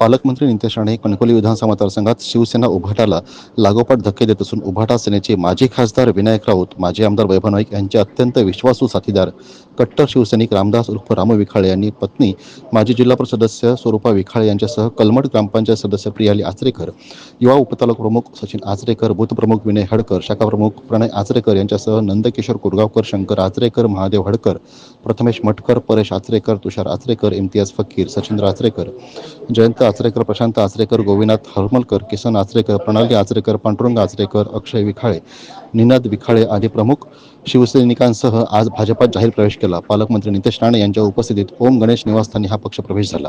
पालकमंत्री नितेश राणे कणकोली विधानसभा मतदारसंघात शिवसेना उभाटाला लागोपाठ धक्के देत असून उभाटा सेनेचे माजी खासदार विनायक राऊत माजी आमदार वैभव नाईक यांचे अत्यंत विश्वासू साथीदार कट्टर शिवसैनिक रामदास उर्फ रामू विखाळे यांनी पत्नी माजी जिल्हा परिषद सदस्य स्वरूपा विखाळे यांच्यासह कलमट ग्रामपंचायत सदस्य प्रियाली आचरेकर युवा उपतालुका प्रमुख सचिन आचरेकर बूथ प्रमुख विनय हडकर शाखा प्रमुख प्रणय आचरेकर यांच्यासह नंदकिशोर कुरगावकर शंकर आचरेकर महादेव हडकर प्रथमेश मटकर परेश आचरेकर तुषार आचरेकर इम्तियाज फकीर सचिंद्र आचरेकर जयंत आचरेकर प्रशांत आचरेकर गोविनाथ हरमलकर किसन आचरेकर प्रणाली आचरेकर पांडुरंग आचरेकर अक्षय विखाळे निनाद विखाळे आदी प्रमुख शिवसैनिकांसह आज भाजपात जाहीर प्रवेश केला. पालकमंत्री नितेश राणे यांच्या उपस्थितीत ओम गणेश निवासस्थानी हा पक्ष प्रवेश झाला.